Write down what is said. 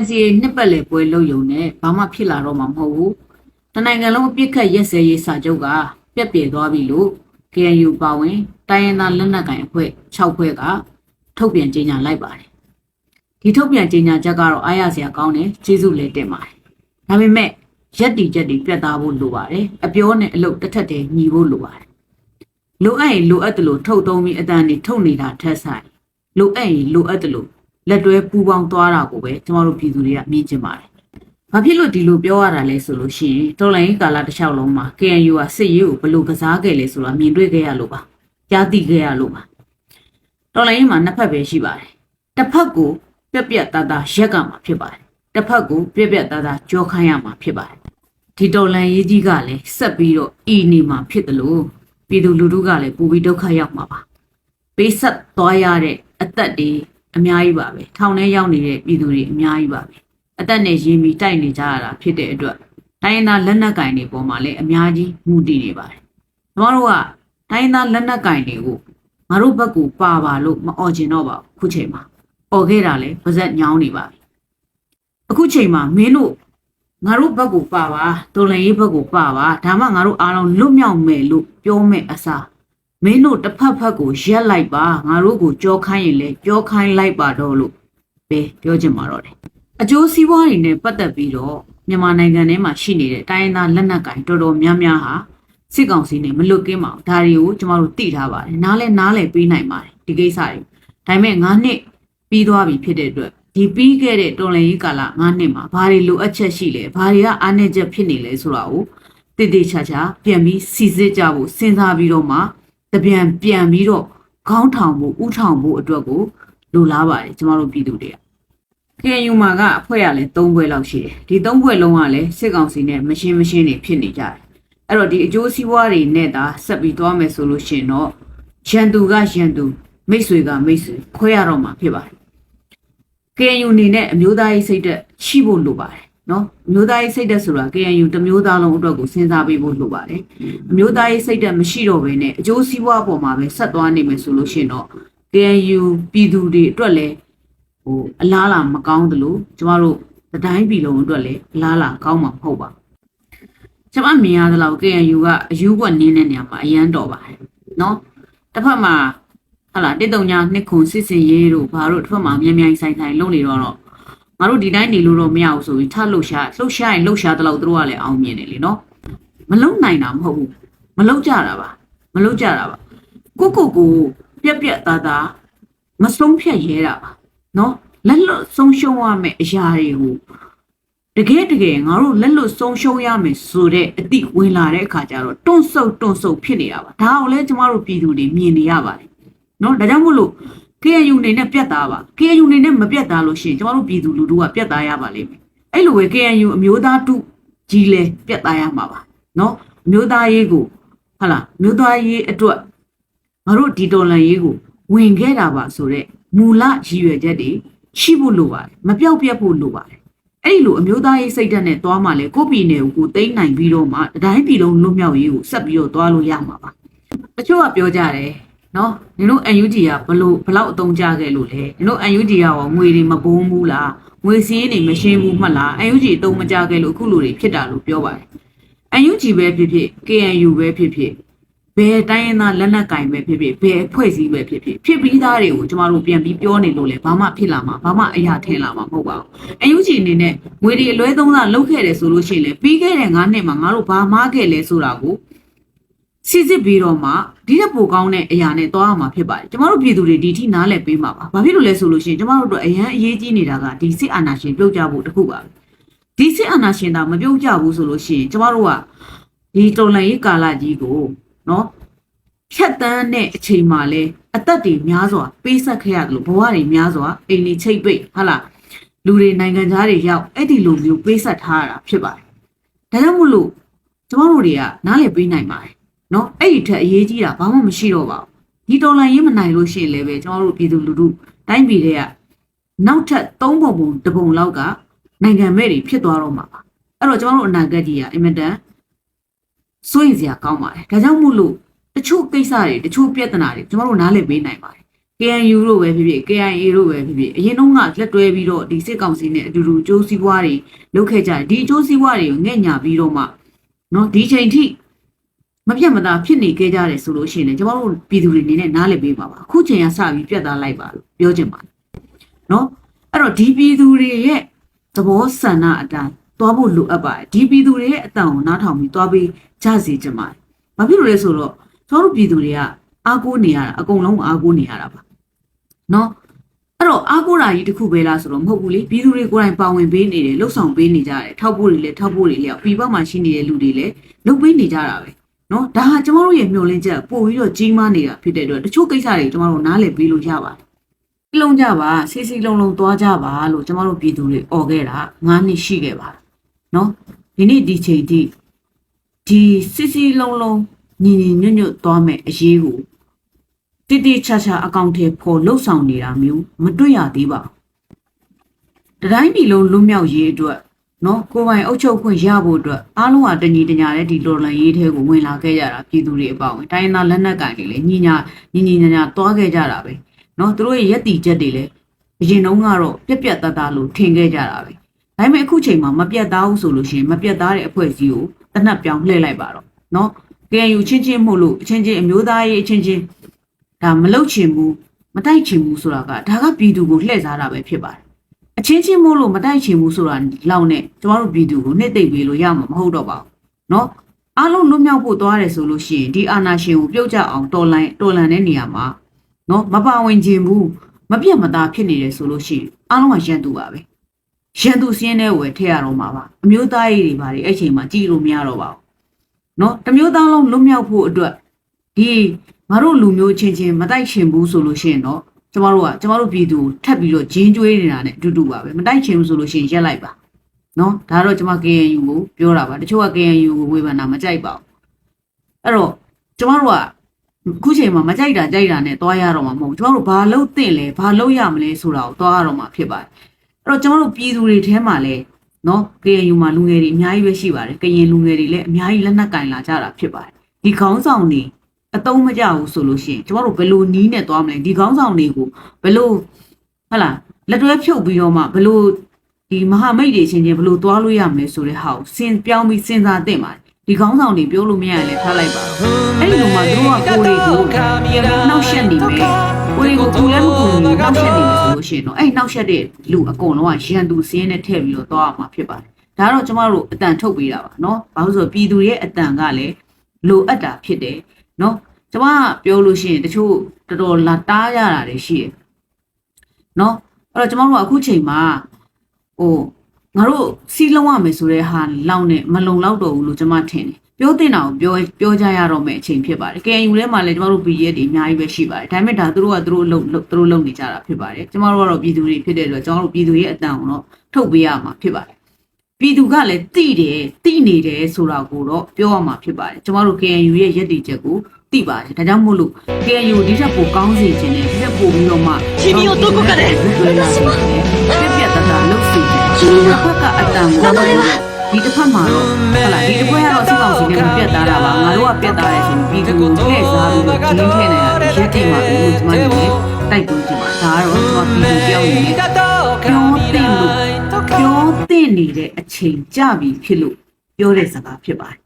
NCA နှစ်ပတ်လည်ပွဲလုပ်ယုံနဲ့ဘာမှဖြစ်လာတော့မှာမဟုတ်ဘူးတနိုင်ငံလုံးအပြစ်ခတ်ရက်စဲရေးစာချုပ်ကပြက်ပြယ်သွားပြီလို့ KNU ပါဝင်တိုင်းရင်းသားလက်နက်ကိုင်အဖွဲ့6ဖွဲ့ကထုတ်ပြန်ကြေညာလိုက်ပါတယ်ဒီထုတ်ပြန်ကြေညာချက်ကတော့အားရစရာကောင်းတယ်ကျေးဇူးလည်းတင်ပါတယ်ဒါပေမဲ့ရက်တီချက်တွေပြတ်သားဖို့လိုပါတယ်အပြောနဲ့အလုပ်တစ်ထက်တည်းညီဖို့လိုပါတယ်လိုအပ်ရင်လိုအပ်တယ်လို့ထုတ်သုံးပြီးအတန်တွေထုတ်နေတာထက်ဆိုင်လိုအပ်ရင်လိုအပ်တယ်လို့ လက်တွဲပူပေါင်းသွားတာကိုပဲကျမတို့ပြည်သူတွေကမြင်ချင်ပါတယ်ဘာဖြစ်လို့ဒီလိုပြောရတာလဲဆိုလို့ရှိရင်တော်လိုင်းကာလတစ်လျှောက်လုံးမှာ KNU ကစစ်ရေးကိုဘယ်လိုကစားခဲ့လဲဆိုတာမြင်တွေ့ခဲ့ရလို့ပါကြားသိခဲ့ရလို့ပါတော်လိုင်းမှာနှစ်ဖက်ပဲရှိပါတယ်တစ်ဖက်ကိုပြက်ပြက်သားသားရက်ကမှာဖြစ်ပါတယ်တစ်ဖက်ကိုပြက်ပြက်သားသားကြောခိုင်းရမှာဖြစ်ပါတယ်ဒီတော်လိုင်းရေးကြီးကလည်းဆက်ပြီးတော့ဤနေမှာဖြစ်တယ်လို့ပြည်သူလူထုကလည်းပူပြီးဒုက္ခရောက်မှာပါပေးဆက်သွားရတဲ့အသက်တွေ အများကြီးပါပဲထောင်ထဲရောက်နေတဲ့ပြည်သူတွေအများကြီးပါပဲအသက်နဲ့ရင်းပြီးတိုက်နေကြရတာဖြစ်တဲ့အတွက်တိုင်းရင်းသားလက်နက်ကင်တွေပေါ်မှာလည်းအများကြီးမူတည်နေပါတယ်။ကျွန်တော်တို့ကတိုင်းရင်းသားလက်နက်ကင်တွေကိုငါတို့ဘက်ကပါပါလို့မអော်ကျင်တော့ပါဘူးခုချိန်မှာ။អော်ခဲ့တာလည်းပါဇက်ညောင်းနေပါပြီ။အခုချိန်မှာမင်းတို့ငါတို့ဘက်ကပါပါတော်လန်ရေးဘက်ကပါပါဒါမှငါတို့အားလုံးလွတ်မြောက်မယ်လို့ပြောမဲ့အစား မင်းတို့တစ်ဖက်ဖက်ကိုရက်လိုက်ပါငါတို့ကိုကြောခိုင်းရင်လည်းကြောခိုင်းလိုက်ပါတော့လို့ပဲပြောချင်ပါတော့တယ်အကျိုးစီးပွားတွေနဲ့ပတ်သက်ပြီးတော့မြန်မာနိုင်ငံထဲမှာရှိနေတဲ့တိုင်းရင်းသားလက်နက်ကိုင်တော်တော်များများဟာစစ်ကောင်စီနဲ့မလွတ်ကင်းပါဘူးဒါတွေကိုကျမတို့သိထားပါတယ်နားလဲနားလဲပေးနိုင်ပါတယ်ဒီကိစ္စတွေဒါပေမဲ့9နှစ်ပြီးသွားပြီဖြစ်တဲ့အတွက်ဒီပြီးခဲ့တဲ့တော်လန်ရေးကာလ9နှစ်မှာဘာတွေလိုအပ်ချက်ရှိလဲဘာတွေကအားနည်းချက်ဖြစ်နေလဲဆိုတာကိုတည်တည်ချာချာပြန်ပြီးစီစစ်ကြဖို့စဉ်းစားပြီးတော့မှ တပြန်ပြန်ပြီးတော့ခေါင်းထောင်ဖို့ဥထောင်ဖို့အတွက်ကိုလိုလားပါတယ်ကျမတို့ပြည်သူတွေက KNU မှာကအဖွဲ့ရလဲ၃ဘွဲလောက်ရှိတယ်ဒီ၃ဘွဲလုံးကလည်းစစ်ကောင်စီနဲ့မရှင်းမရှင်းနေဖြစ်နေကြတယ်အဲ့တော့ဒီအကျိုးစီးပွားတွေနဲ့သာဆက်ပြီးသွားမယ်ဆိုလို့ရှိရင်တော့ရန်သူကရန်သူမိတ်ဆွေကမိတ်ဆွေခွဲရတော့မှာဖြစ်ပါတယ် KNU အနေနဲ့အမျိုးသားရေးစိတ်သက်ရှိဖို့လိုပါတယ် နော်အမျိုးသားရေးစိတ်သက်ဆိုတာ KNU တစ်မျိုးသားလုံးအတွက်ကိုစဉ်းစားပေးဖို့လိုပါတယ်အမျိုးသားရေးစိတ်သက်မရှိတော့ဘဲနဲ့အကျိုးစီးပွားအပေါ်မှာပဲဆက်သွားနေမယ်ဆိုလို့ရှိရင်တော့ KNU ပြည်သူတွေအတွက်လည်းဟိုအလားလာမကောင်းသလိုကျမတို့တတိုင်းပြည်လုံးအတွက်လည်းအလားလာကောင်းမှာမဟုတ်ပါဘူးကျမမြင်ရသလောက် KNU ကအယူကွက်နင်းတဲ့နေရာမှာအရန်တော်ပါတယ်နော်တစ်ဖက်မှာဟာလာတစ်တုံညာနှစ်ခုစစ်စင်ရေးတို့ဘာတို့တစ်ဖက်မှာမြန်မြန်ဆိုင်ဆိုင်လုပ်နေတော့တော့ ငါတို့ဒီတိုင်းနေလို့တော့မရဘူးဆိုပြီးထလှုပ်ရှားလှုပ်ရှားရင်လှုပ်ရှားတဲ့လောက်သူတို့ကလည်းအောင်မြင်တယ်လीနော်မလုံနိုင်တာမဟုတ်ဘူးမလုံကြတာပါမလုံကြတာပါကိုကိုကိုပြက်ပြက်သားသားမဆုံးဖြတ်ရဲတာပါနော်လက်လွတ်ဆုံးရှုံးရမယ့်အရာတွေကိုတကယ်တကယ်ငါတို့လက်လွတ်ဆုံးရှုံးရမယ်ဆိုတဲ့အတိဝင်လာတဲ့အခါကျတော့တွန့်ဆုတ်တွန့်ဆုတ်ဖြစ်နေတာပါဒါကိုလည်းကျမတို့ပြည်သူတွေမြင်နေရပါတယ်နော်ဒါကြောင့်မို့လို့ KNU နေနဲ့ပြတ်သားပါ KNU နေနဲ့မပြတ်သားလို့ရှိရင်ကျမတို့ပြည်သူလူထုကပြတ်သားရပါလိမ့်မယ်အဲ့လိုပဲ KNU အမျိုးသားတုကြီးလဲပြတ်သားရမှာပါနော်အမျိုးသားရေးကိုဟာလားအမျိုးသားရေးအတွက်ငါတို့ဒီတော်လန်ရေးကိုဝင်ခဲ့တာပါဆိုတော့မူလရည်ရွယ်ချက်တွေရှိဖို့လိုပါတယ်မပြောက်ပြတ်ဖို့လိုပါတယ်အဲ့ဒီလိုအမျိုးသားရေးစိတ်ဓာတ်နဲ့သွားမှလဲကိုယ့်ပြည်နယ်ကိုကိုသိမ်းနိုင်ပြီးတော့မှတတိုင်းပြည်လုံးလွတ်မြောက်ရေးကိုဆက်ပြီးတော့သွားလို့ရမှာပါတချို့ကပြောကြတယ် နော်နင်တို့ UNG ကဘလို့ဘလောက်အသုံးကြခဲ့လို့လဲနင်တို့ UNG ကရောငွေတွေမပုံးဘူးလားငွေစည်းတွေမရှင်းဘူးမှတ်လား UNG အသုံးမကြခဲ့လို့အခုလိုတွေဖြစ်တာလို့ပြောပါတယ် UNG ပဲဖြစ်ဖြစ် KNU ပဲဖြစ်ဖြစ်ဘယ်တိုင်းရင်းသားလက်နက်ကင်ပဲဖြစ်ဖြစ်ဘယ်အဖွဲ့အစည်းပဲဖြစ်ဖြစ်ဖြစ်ပြီးသားတွေကိုကျမတို့ပြန်ပြီးပြောနေလို့လေဘာမှဖြစ်လာမှာဘာမှအရာထင်လာမှာမဟုတ်ပါဘူး။ UNG အနေနဲ့ငွေတွေအလွဲသုံးစားလုပ်ခဲ့တယ်ဆိုလို့ရှိရင်လေပြီးခဲ့တဲ့9နှစ်မှာငါတို့ဘာမှားခဲ့လဲဆိုတာကိုစစ်စစ်ပြီးတော့မှ ဒီတဲ့ပိုကောင်းတဲ့အရာနဲ့သွားရမှာဖြစ်ပါတယ်။ကျမတို့ပြည်သူတွေဒီထိနားလည်ပေးမှာပါ။ဘာဖြစ်လို့လဲဆိုလို့ရှိရင်ကျမတို့တို့အရန်အရေးကြီးနေတာကဒီစစ်အာဏာရှင်ပြုတ်ကြဖို့တခုပါပဲ။ဒီစစ်အာဏာရှင်သာမပြုတ်ကြဘူးဆိုလို့ရှိရင်ကျမတို့ကဒီတော်လှန်ရေးကာလကြီးကိုနော်ဖြတ်တန်းတဲ့အချိန်မှာလဲအသက်တွေများစွာပေးဆက်ခဲ့ရတယ်လို့ဘဝတွေများစွာအိမ်တွေချိတ်ပိတ်ဟာလားလူတွေနိုင်ငံသားတွေရောက်အဲ့ဒီလိုမျိုးပေးဆက်ထားရတာဖြစ်ပါတယ်။ဒါကြောင့်မို့လို့ကျမတို့တွေကနားလည်ပေးနိုင်ပါတယ်။ နော်အဲ့ဒီထက်အရေးကြီးတာဘာမှမရှိတော့ပါဘူး။ဒီတော်လှန်ရေးမနိုင်လို့ရှိရင်လည်းပဲကျမတို့ပြည်သူလူထုတိုင်းပြည်တွေကနောက်ထပ်၃ပုံပုံတစ်ပုံလောက်ကနိုင်ငံမဲ့တွေဖြစ်သွားတော့မှာပါ။အဲ့တော့ကျမတို့အနာဂတ်ကြီးကအင်မတန်စိုးရိမ်စရာကောင်းပါတယ်။ဒါကြောင့်မို့လို့တချို့ကိစ္စတွေတချို့ပြဿနာတွေကျမတို့နားလည်ပေးနိုင်ပါတယ်။ KNU တို့ပဲဖြစ်ဖြစ် KIA တို့ပဲဖြစ်ဖြစ်အရင်တုန်းကလက်တွဲပြီးတော့ဒီစစ်ကောင်စီနဲ့အတူတူအကျိုးစီးပွားတွေလုပ်ခဲ့ကြတယ်ဒီအကျိုးစီးပွားတွေကိုငဲ့ညာပြီးတော့မှနော်ဒီချိန်ထိ မပြတ်မသားဖြစ်နေခဲ့ကြတယ်ဆိုလို့ရှိရင်လည်းကျွန်တော်တို့ပြည်သူတွေအနေနဲ့နားလည်ပေးပါပါအခုချိန်ကစပြီးပြတ်သားလိုက်ပါလို့ပြောချင်ပါတယ်နော်အဲ့တော့ဒီပြည်သူတွေရဲ့သဘောဆန္ဒအတိုင်းသွားဖို့လိုအပ်ပါတယ်ဒီပြည်သူတွေရဲ့အတန်ကိုနားထောင်ပြီးသွားပြီးကြစေချင်ပါတယ်ဘာဖြစ်လို့လဲဆိုတော့ကျွန်တော်တို့ပြည်သူတွေကအားကိုးနေရတာအကုန်လုံးအားကိုးနေရတာပါနော်အဲ့တော့အားကိုးတာကြီးတစ်ခုပဲလားဆိုတော့မဟုတ်ဘူးလေပြည်သူတွေကိုယ်တိုင်ပါဝင်ပေးနေတယ်လှုပ်ဆောင်ပေးနေကြတယ်ထောက်ဖို့တွေလည်းထောက်ဖို့တွေလည်းပြည်ပမှာရှိနေတဲ့လူတွေလည်းလုပ်ပေးနေကြတာပဲ နော်ဒါဟာကျမတို့ရဲ့မျှော်လင့်ချက်ပို့ပြီးတော့ကြီးမားနေတာဖြစ်တဲ့အတွက်တချို့ကိစ္စတွေကျမတို့နားလည်ပေးလို့ရပါတယ်လုံးကြပါစီစီလုံးလုံးသွားကြပါလို့ကျမတို့ပြည်သူတွေអော်ခဲ့တာ9နှစ်ရှိခဲ့ပါနော်ဒီနေ့ဒီချိန်ထိဒီစီစီလုံးလုံးညီညီညွတ်ညွတ်သွားမယ်အရေးကိုတိတိကျကျအကောင့်ထဲပေါ်လှုပ်ဆောင်နေတာမျိုးမတွေ့ရသေးပါဘူးတတိုင်းပြည်လုံးလွတ်မြောက်ရေးအတွက် နော်ကိုယ်ပိုင်အုပ်ချုပ်ခွင့်ရဖို့အတွက်အားလုံးဟာတညီတညာတဲ့ဒီတော်လန်ရေးထဲကိုဝင်လာခဲ့ကြတာပြည်သူတွေအပေါင်းတိုင်းရင်းသားလက်နက်ကိုင်တွေလည်းညီညာညီညီညာညာသွားခဲ့ကြတာပဲနော်သူတို့ရဲ့ရက်တီချက်တွေလည်းအရင်တုန်းကတော့ပြက်ပြက်တတ်တာလို့ထင်ခဲ့ကြတာပဲဒါပေမဲ့အခုချိန်မှာမပြတ်သားဘူးဆိုလို့ရှိရင်မပြတ်သားတဲ့အဖွဲ့အစည်းကိုတနက်ပြောင်းလှည့်လိုက်ပါတော့နော် KNU ချင်းချင်းမှုလို့အချင်းချင်းအမျိုးသားရေးအချင်းချင်းဒါမလုတ်ချင်ဘူးမတိုက်ချင်ဘူးဆိုတာကဒါကပြည်သူကိုလှည့်စားတာပဲဖြစ်ပါတယ် အချင်းချင်းမို့လို့မတိုက်ချင်ဘူးဆိုတာလောက်နဲ့ကျမတို့ပြည်သူကိုနှိမ့်သိမ့်ပေးလို့ရမှာမဟုတ်တော့ပါဘူးเนาะအားလုံးလွတ်မြောက်ဖို့သွားတယ်ဆိုလို့ရှိရင်ဒီအာနာရှင်ကိုပြုတ်ကြအောင်တော်လိုင်းတော်လန်တဲ့နေရာမှာเนาะမပါဝင်ခြင်းဘူးမပြတ်မသားဖြစ်နေတယ်ဆိုလို့ရှိရင်အားလုံးကရန်သူပါပဲရန်သူစင်းတဲ့ဝယ်ထည့်ရတော့မှာပါအမျိုးသားရေးတွေပါလေအဲ့ချိန်မှာကြည်လို့မရတော့ပါဘူးเนาะတစ်မျိုးသားလုံးလွတ်မြောက်ဖို့အတွက်ဒီငါတို့လူမျိုးချင်းချင်းမတိုက်ချင်ဘူးဆိုလို့ရှိရင်တော့ ကျမတို့ကကျမတို့ပြည်သူကိုထပ်ပြီးတော့ဂျင်းကျွေးနေတာနဲ့အတူတူပါပဲမတိုက်ချင်ဘူးဆိုလို့ရှိရင်ရက်လိုက်ပါနော်ဒါတော့ကျမ KNU ကိုပြောတာပါတချို့က KNU ကိုဝေဖန်တာမကြိုက်ပါဘူးအဲ့တော့ကျမတို့ကခုချိန်မှာမကြိုက်တာကြိုက်တာနဲ့တွားရတော့မှာမဟုတ်ဘူးကျမတို့ဘာလုပ်သင့်လဲဘာလုပ်ရမလဲဆိုတာကိုတွားရတော့မှာဖြစ်ပါတယ်အဲ့တော့ကျမတို့ပြည်သူတွေထဲမှာလည်းနော် KNU မှာလူငယ်တွေအများကြီးပဲရှိပါတယ်ကရင်လူငယ်တွေလည်းအများကြီးလက်နက်ကင်လာကြတာဖြစ်ပါတယ်ဒီခေါင်းဆောင်တွေ အတုံးမကြဘူးဆိုလို့ရှိရင်ကျမတို့ဘယ်လိုနီးနဲ့သွားမလဲဒီခေါင်းဆောင်တွေကိုဘယ်လိုဟဟလားလက်တွဲဖြုတ်ပြီးတော့မှဘယ်လိုဒီမဟာမိတ်တွေချင်းချင်းဘယ်လိုသွားလို့ရမလဲဆိုတဲ့ဟာကိုစဉ်ပြောင်းပြီးစဉ်းစားသင့်ပါတယ်ဒီခေါင်းဆောင်တွေပြောလို့မရရင်လည်းထားလိုက်ပါတော့အဲ့ဒီလိုမှသူတို့ကကိုယ်တွေကိုပြန်ပြီးနှောက်ယှက်နေမယ်ကိုယ်တွေကိုကူလည်းမကူဘူးနှောက်ယှက်နေမယ်ဆိုလို့ရှိရင်တော့အဲ့နှောက်ယှက်တဲ့လူအကုန်လုံးကရန်သူစင်းနဲ့ထည့်ပြီးတော့သွားရမှာဖြစ်ပါတယ်ဒါတော့ကျမတို့အတန်ထုတ်ပေးတာပါเนาะဘာလို့ဆိုပြည်သူရဲ့အတန်ကလည်းလိုအပ်တာဖြစ်တယ် နော်ကျမပြောလို့ရှိရင်တချို့တော်တော်လာတားရတာတွေရှိတယ်နော်အဲ့တော့ကျမတို့ကအခုချိန်မှာဟိုငါတို့စီးလုံးရမယ်ဆိုတဲ့ဟာလောက်နဲ့မလုံလောက်တော့ဘူးလို့ကျမထင်တယ်ပြောတင်တာကိုပြောပြောကြရတော့မယ်အချိန်ဖြစ်ပါတယ် KNU ထဲမှာလည်းကျမတို့ BS တွေအများကြီးပဲရှိပါတယ်ဒါပေမဲ့ဒါသူတို့ကသူတို့လုံသူတို့လုံနေကြတာဖြစ်ပါတယ်ကျမတို့ကတော့ပြည်သူတွေဖြစ်တဲ့အတွက်ကျမတို့ပြည်သူရဲ့အတန်ကိုတော့ထုတ်ပေးရမှာဖြစ်ပါတယ် ပြည်သူကလည်းတိတယ်တိနေတယ်ဆိုတာကိုတော့ပြောရမှာဖြစ်ပါတယ်ကျွန်တော်တို့ KNU ရဲ့ရည်တည်ချက်ကိုသိပါတယ်ဒါကြောင့်မို့လို့ KNU ဒီထက်ပိုကောင်းစေခြင်းနဲ့ဒီထက်ပိုပြီးတော့မှချင်းမျိုးတော့ကိုကလည်းပြပြတတာလုပ်စီချင်းမျိုးဘက်ကအတန်ကိုဒီတစ်ဖက်မှာတော့ဟလာဒီတစ်ဖက်ကတော့စစ်ကောင်စီနဲ့မပြတ်သားတာပါငါတို့ကပြတ်သားတယ်ဆိုပြီးဒီကိုထဲစားပြီးတော့ဒီထဲနဲ့ရည်တည်မှာလို့ကျွန်မတို့တိုက်တွန်းကြည့်ပါဒါကတော့ကျွန်တော်ပြည်သူပြောင်းနေတယ်ကျွန်တော်ပြင်လို့ ပြောတင်နေတဲ့အချိန်ကြပြီဖြစ်လို့ပြောတဲ့စကားဖြစ်ပါတယ်